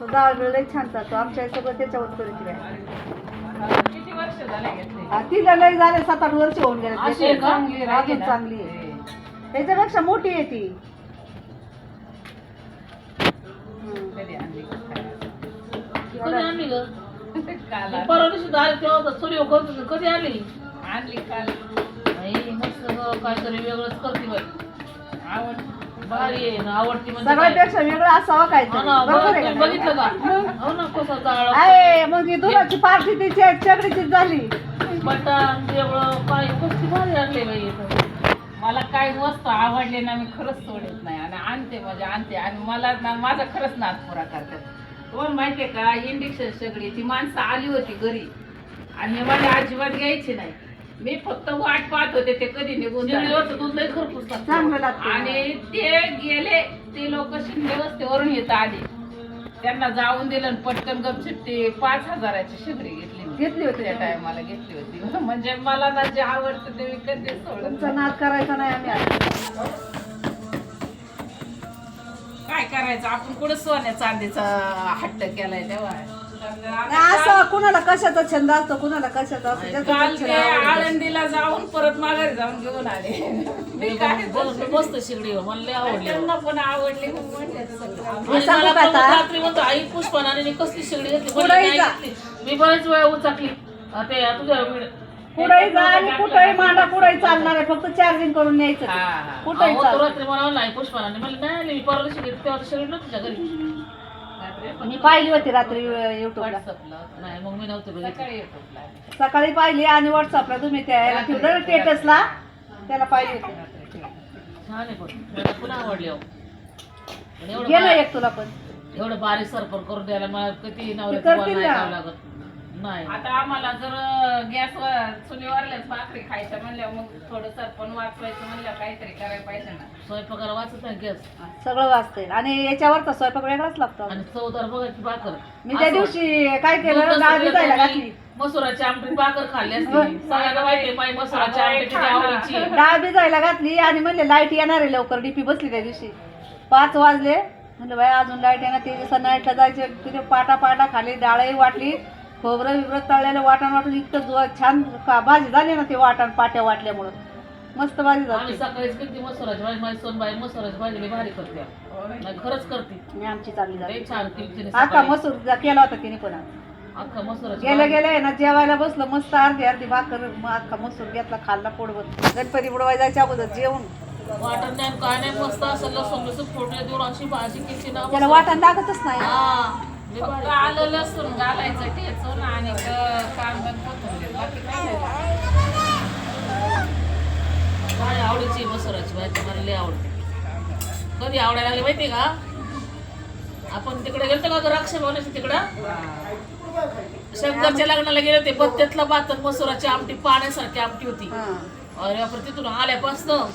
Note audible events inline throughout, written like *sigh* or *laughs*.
तो लय छान चालतो. आमच्या सगळं त्याच्यावर करीत आहे. किती वर्ष झाले घेतले? हा, तिला लय झाले सात आठ वर्ष होऊन गेले. अशी आहे का? अजून? चांगली आहे. त्याच्यापेक्षा मोठी आहे ती. हम्म. कधी आणली? का खायला? कधी आणली ग? काल मी परवा दिवशी आली तेव्हा तर सूर्य करत कधी आली आणली काल. नाही मस्त ग, काहीतरी वेगळंच करते बाई. आवड भारी आहे ना आवडती म्हणजे काय? सगळ्यापेक्षा वेगळं असावं काय हा ना, बघितलं का? हो ना कसं जाळ. आहे मग ही दुधाची पार्टी तिची चकडीचीच झाली. वेगळं काय कसली भारी आणले बाई इथं. मला काही वस्तू आवडले ना मी खरंच सोडत नाही. आणि आणते म्हणजे आणते. आणि मला ना माझा खरंच नाद पुरा करतात. तुम्हाला माहितीये का इंडक्शन सगळी ती माणसं आली होती घरी. आणि हे मला अजिबात घ्यायची नाही. मी फक्त वाट पाहत होते ते कधी निघून जाणार. शिळीवरचं दूध लई खरपूस लागतं. चांगलं लागतं आणि ते गेले ते लोक शिंदे वस्तीवरून येत आले त्यांना जाऊन दिलं आणि पटकन गपचिप ते पाच हजाराची शिगडी घेतली मी. घेतली होती त्या? टायमाला घेतली होती *laughs* म्हणजे मला ना जे आवडतं ते मी कधी सोडत तुमचा नाही. नाद करायचा नाही आम्ही आता. काय करायचं आपण कुठं सोन्या चांदीचा हट्ट केलाय तेव्हा असं कुणाला कशाचा छंद असतो कुणाला कशाचा असतो काल ते. आळंदीला जाऊन परत माघारी जाऊन घेऊन आले मी काय मस्त शिगडी आहे, मला आवडली त्यांना पण आवडली म्हणले सगळं आणि सांगू मला का पण आता? रात्री म्हणतो आई पुष्पनाने कसली शिगडी घेतली पुढे म्हणलं, नाही जा. घेतली. मी बरेच वेळा उचाकली अं, ते तुझ्या विड- कुठेही जा आणि कुठेही मांडा कुठेही चालणार आहे फक्त चार्जिंग करून न्यायचं हा, ते. हा. कुठेही चाल रात्री मला नाही पुष्पनाने म्हणलं नाही आली, मी परवा दिवशी घेतली तेव्हा शिगडी नव्हती तुझ्या घरी मी पाहिली होती रात्री युट्यूबला व्हॉट्सअपला नाही मग मी नव्हते बघितली. सकाळी युट्यूबला सकाळी पाहिली आणि व्हॉट्सअपला तुम्ही त्या ठेवलं स्टेटसला त्याला पाहिली होती. छान आहे पण. मला पुन्हा आवडली अहो. पण एवढं गेलं बा- एक तुला पण. एवढं बारीक सरपण करून द्यायला मला किती नवऱ्याचं करतील ना. लागत नाही आता आम्हाला जर गॅसवर चुलीवरल्याच भाकरी खायच्या म्हणल्या मग थोडं सरपण वाचवायचं म्हणलं काहीतरी करायला पाहिजे ना. स्वयंपाकाला वाचत नाही गॅस. सगळं वाचतंय. आणि याच्यावर तर स्वयंपाक वेगळाच लागतो. आणि चवदार बघायची भाकर. मी त्या असं दिवशी काय केलं डाळ भिजायला घातली. मसुराची आमटी भाकर खाल्ली असती. सगळ्यांना माहिती माई मसुराची आमटी किती आवडीची डाळ भिजायला घातली आणि म्हणले लाइट येणार आहे लवकर. डीपी बसली त्या दिवशी. पाच वाजले. म्हणलं बाई अजून लाइट येणार ते दिवसा नाईटला जायचे. तिथे पाटा पाटा खाली डाळही वाटली. खोबरं बिबरं तळलेलं वाटण वाटून इतकं जो छान का भाजी झाली ना ते वाटण पाट्या वाटल्यामुळं. मस्त भाजी आम्ही झाली सकाळीच किती मसुराची भाजी माझी सोनबाई मसुराची भाजी लई भारी करते. नाही खरंच करते. मी आमची चालली झाली लई छान केली तिने आता सकाळी. मसूर जा- केला होता तिने पण. आज. अख्खा मसुराची गेलं भाजी. गेलं ना जेवायला बसलं मस्त अर्धी अर्धी भाकर मग अख्खा मसूर घेतला खाल्ला पोटभर. गणपती बुडवायला जायच्या अगोदर जेवण वाटण नाही काय नाही मस्त असं लसूण लसूण फोडले देऊन अशी भाजी केली ना त्याला. वाटण लागतच नाही. हा. लई फक्त आलं लसूण घालायचं ठेचून आणि कांदा बाकी काय नाही. आवडीची मसुराची भाजी? मला लई आवडते. कधी आवडायला लागली माहिती का? आपण तिकडे गेलतो का रक्षा भवनाच्या तिकडं? शंकरच्या लग्नाला गेले होते बत्त्यातला भात आणि मसुराची आमटी पाण्यासारखी आमटी होती. अरे बापरे तिथून आल्यापासनं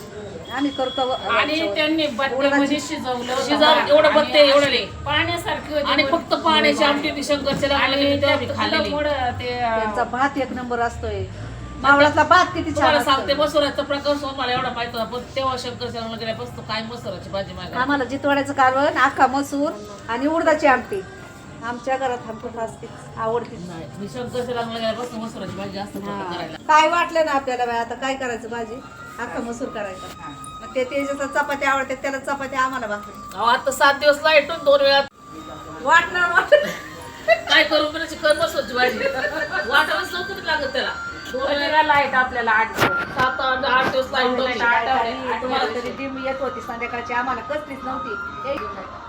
आम्ही करतो आणि त्यांनी बट्ट्यामध्ये शिजवलं शिजावून एवढं बत्ते आणि एवढे लई. पाण्यासारखी होती आणि फक्त पाण्याची आमटी होती शंकरच्या आणि त्यात खाल्लेली. ते त्यांचा भात एक नंबर असतोय. मावळातला भात किती छान तुम्हाला सांगते असतो मसुराचा प्रकार सो मला एवढा माहीत होता पण तेव्हा शंकरच्या गेल्यापासून काय मसुराची भाजी मागायला आम्हाला जितवाड्याचं कालवण आखा मसूर आणि उडदाची आमटी. आमच्या घरात आमचं असते. आवडते. नाही मी शंकरच्या लग्नाला गेल्यापासून मसुराची भाजी जास्त करतो करायला. काय वाटलं ना आपल्याला बाई, आता काय करायचं भाजी? आखा मसूर करायचा. मग ते चपात्या आवडते त्याला चपात्या आम्हाला भाकरी. अहो, आता सात दिवस लाइट दोन वेळा. वाटणार काय करू कर मसुराची भाजी. वाटायलाच नव्हतं लागत त्याला. दोन वेळा लाइट आपल्याला आठ सात आठ आठ दिवस लाइट तरी डिम येत होती संध्याकाळची आम्हाला कसलीच नव्हती. एक-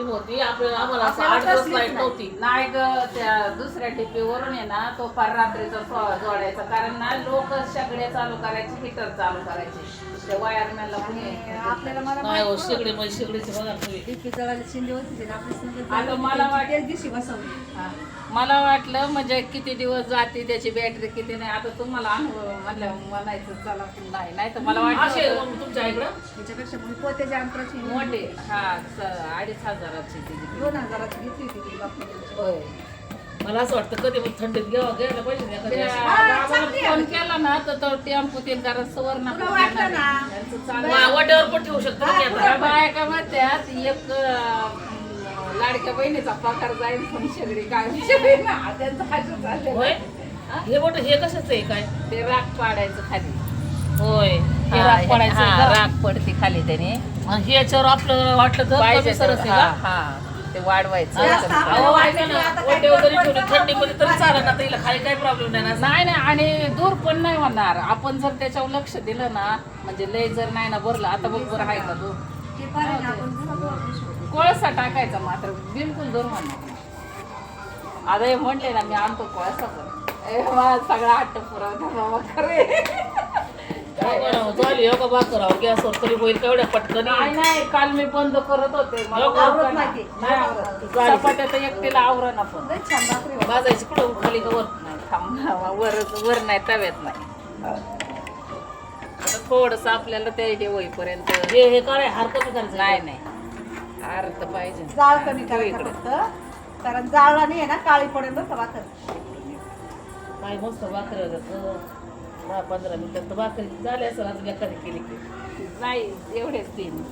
होती. आपल्याला आम्हाला असं आपल्याला आठ दिवस कसलीच लाइट नाही. नव्हती. नाही ग त्या दुसऱ्या टिपीवरून आहे ना तो पार रात्रीचा जोडायचा. कारण ना लोक सगळे चालू करायचे हिटर चालू करायचे. ते वायरमॅनला आणि आपल्याला मला नाही हो माहीत नव्हतं. शेगडी म्हणजे शेगडीची बघा तुम्ही. डिपी जळाली शिंदे होती ना आपली संगत आता मला वाट- त्याच दिवशी बसवली. हा. मला वाटलं म्हणजे किती दिवस जाते त्याची बॅटरी किती नाही आता तुम्हाला अनुभव म्हणलं म्हणायचं चला नाही नाही. तर मला असे मग तुमच्या इकडं? त्याच्यापेक्षा मग पोत्याच्या अंतराची मोठे. हा स- अडीच हजाराची ती दोन हजाराची घेतली होती ती बापू होय. मला असं वाटतं कधी मग थंडीत घ्यावं घ्यायला पाहिजे ना फोन केला ना तर तो टेम्पो ते जरा सवर्ण तुला वाटलं ना? वा- वाट्यावर पण ठेवू शकतो ना मी आता. बायका म्हणतात एक अं, लाडक्या बहिणीचा पगार जाईल पण शेगडी काय शेगडी ना त्यांचं खायचं चाललंय. होय? हे? मोठं हे कशाच आहे काय? ते राख पाडायचं खाली. होय. हे हा, राख पडायचं हा, का? राख पडते खाली त्याने. आणि हे याच्यावर आपलं वाटलं तर पाहिजे कमी सरस आहे का. ते वाढवायचं जास्त आपण- अहो. ऐका ना, ओटे वगैरे ठेवली? थंडीमध्ये तरी चालेल ना तिला खाली काही प्रॉब्लेम नाही ना नाही नाही आणि दूर पण नाही होणार आपण जर त्याच्यावर लक्ष दिलं ना म्हणजे लय जर नाही ना भरलं आता बरोबर आहे का दूर ते पाणी आपण घरात वापरू शकतो. कोळसा टाकायचा मात्र बिलकुल दूर होणार नाही. आता हे म्हणले ना मी आणतो कोळसा पण ए, सगळा हट्ट पुरवता बाबा खरे झाली हो का भाकर अहो, गॅसवर तरी होईल केवढ्या पटकन नाही नाही काल मी बंद करत होते मला का? आवरत आवरत नाही. नाही. नाही आवरत. झाली. चपात्या तर एकटीला आवरण आपण लय छान भाकरी होते. भाजायची कुठं खाली कवर नाही थांब वर वर नाही तव्यात नाही आता थोडस आपल्याला ते हे होईपर्यंत हे हे काय हार कमी करायचं नाही नाही अर्थ पाहिजे जाळ कमी करायचं इकडे. फक्त कारण जाळला नाही आहे ना काळी पडेल बरं का भाकर काय मस्त भाकरी वगैरे दहा पंधरा मिनिटात तर भाकरी झाली असं आज एखादी केली की नाही एवढेच तीन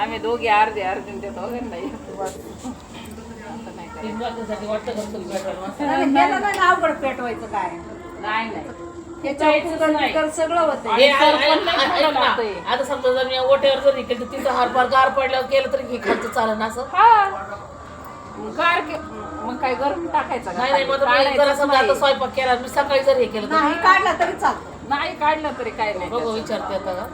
आम्ही दोघे अर्धे अर्धे ते दोघांना येतो बस. आता नाही. तीन भाकरीसाठी वाटतं का तुला भेटायला मस्त? आणि ह्याला नाही ना अवघड पेटवायचं काय नाही नाही. बिकर सगळं होतं. आता समजा जर मी ओट्यावर जर केलं तर तिथं हार पार गार पडल्यावर केलं तरी हे खालचं चालेल ना असं हा गार के मग काय गरम टाकायचं का? नाही नाही? मग आता मी जरा समजा आता. स्वयंपाक केला मी सकाळी जर हे केलं तर. नाही काढला तरी चालतं नाही काढलं तरी काय नाही बघू त्याचं. विचारते आता का?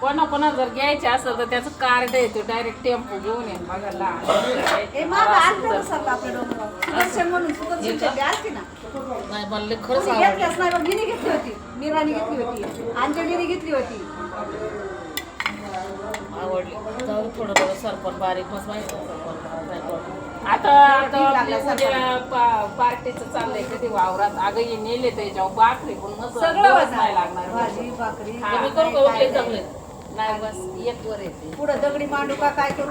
कोणा कोणा जर घ्यायचे असेल तर त्याचं कार्ड येतो डायरेक्ट टेम्पो घेऊन येईल बघा हे मागं आलतं ना सगळं आपल्या डोंगरावर. सुदर्शन म्हणून सुदर्शन शेट्टी आलती ना. नाही मला लय खरंच कोणी आवडलं घेतलंच नाही बघ, हिने घेतली होती. मीराने घेतली होती. अंजलीने घेतली होती. आवडली. जाऊ थोडं थोडं सरपण बारीक मस्त माहिती आहे सरपण. काय करू. आता आता उद्या पा- पार्टीचं चाललंय कधी वावरात? अगं नेले त्याच्यावर बाकरी पण मस्त सगळं नाही. लागणार. भाजी भाकरी. हा. तर मी करू का? उठले चांगले. नाही बस एक वर येते. पुढं दगडी मांडू का? काय करू?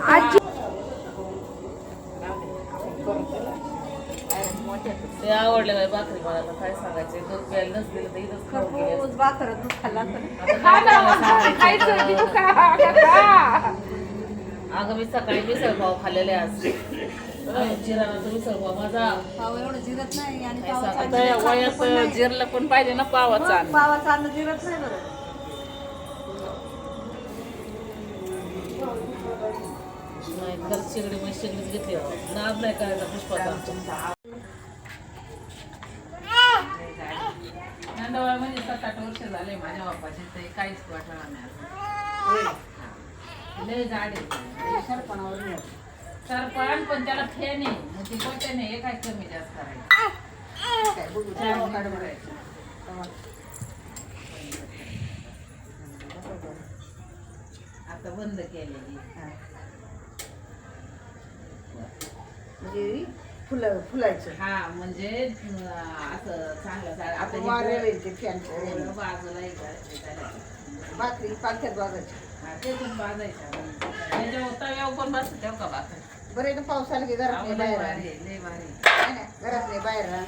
ते आवडले भाकरी मला काय सांगायचे? दूध प्यायला तर इथंच खाऊन गेले खरपूस भाकर दूध खाल्ला तर. *laughs* अगं मी सकाळी मिसळ पाव खाल्लेले आज. पाव माझा पाव एवढं जिरत नाही आणि काय पावाचं सांगायचं? आता या अन्न वयात पण नाही. जिरलं पण पाहिजे ना पावाचं मग अन्न. पावाचं अन्न जिरत नाही बरं शेगडी म्हणजे सात आठ वर्ष झाले माझ्या बापाचे ते काहीच वाटणार नाही अजून. लय झाड आहे सरपणावर नाही. सरपण पण त्याला फेन आहे मग ती कोणत्या नाही हे काय कमी जास्त करायचं तेव्हा. आता बंद केलेली हा. म्हणजे फुलं फुलायचं हा म्हणजे असं चांगलं आता हे येते फॅनच्या डोळं याने. बाजूला. भाकरी पालख्यात बाजायची हा, ते पण बाजायचं त्याच्यावर तव्यावर पण बसत ठेव का भाकर बरं ना पाऊस आला की घरात नाही बाहेर. नाही, नाही, घरात नाही बाहेर हा.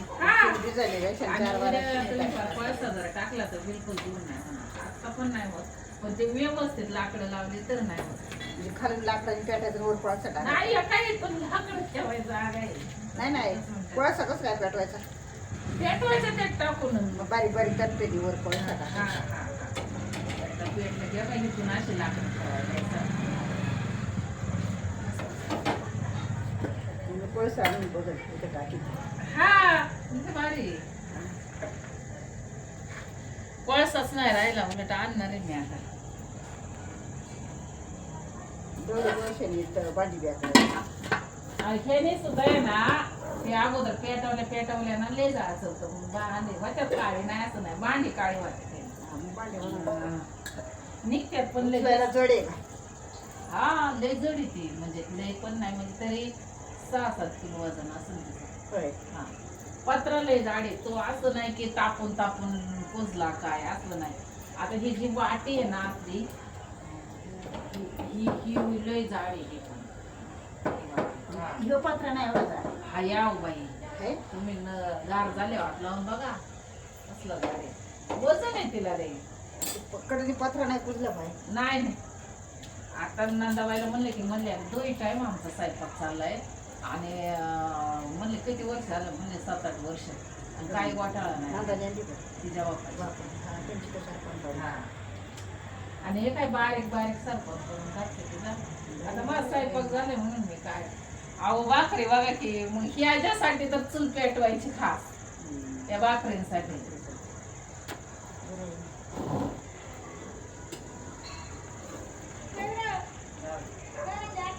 राहा जर टाकला तर बिलकुल दूर नाही होणार. आता पण नाही होत. पण ते व्यवस्थित लाकडं लावली तर नाही होत. म्हणजे खाली लाकडाने पेटायचं वर पळसा टाकायचा. नाही काही पण लाकडं ठेवायचं आग आहे. नाही नाही. पळसा कसं काय पेटवायचा? पेटवायचं ते टाकून. मग बारीक बारीक तटपेली वर पळसा हा टाकायचा हा हा. आता पेटलं की बाई इथून अशी लाकडं म्हणजे पळसा आणून बघत इथं टाकी हा भारी. आहे. कोळसाच नाही राहिला उलट आणणार आहे मी आता. दोन वर्षांनी इथं भाजी द्या ह्याने सुद्धा आहे ना ते अगोदर पेटवल्या पेटवल्या ना लय जायचं होतं. मग भांडी वाटत काळी नाही असं नाही. भांडी काळी वाटते निघत्यात पण लय. जड? हा लय जडी ती. म्हणजे लय पण नाही म्हणजे तरी सहा सात किलो वजन तिचं. होय. हा. पत्र लय जाडे तो असं नाही की तापून तापून कुजला काय असलं नाही. आता ही जी वाटी आहे ना आपली ही ही ही लय जाड आहे ही पण. हा. ह्यो पात्र नाही एवढा जड. हा बाई. है? तुम्ही न गार झाले वाट लावून बघा. असलं गार आहे. वजन आहे तिला रे कडनी पत्र नाही कुजलं पाहिजे नाही नाही. आता नंदाबाईला म्हणले की म्हणले दोन टाइम आमचा स्वयंपाक चाललाय. आणि म्हणले किती वर्ष झालं? म्हणले सात आठ वर्ष. आणि काही घोटाळा नाही. तिच्या बापाचा हा. आणि हे काय बारीक बारीक सरपण करून टाकते तिला आता माझा स्वयंपाक झाले म्हणून मी काय. अहो भाकरी बघा की मग ह्याच्यासाठी तर चूल पेटवायची खास. त्या भाकरींसाठी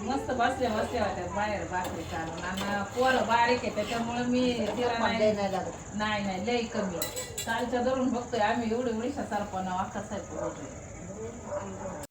मस्त बसल्या बसल्या होत्या बाहेर भाकरी चालून आणि पोरं बारीक आहे त्याच्यामुळे मी तिला नाही नाही नाही लई कमी कालच्या धरून बघतोय आम्ही एवढी एवढीशा सरपणा वाका साहेब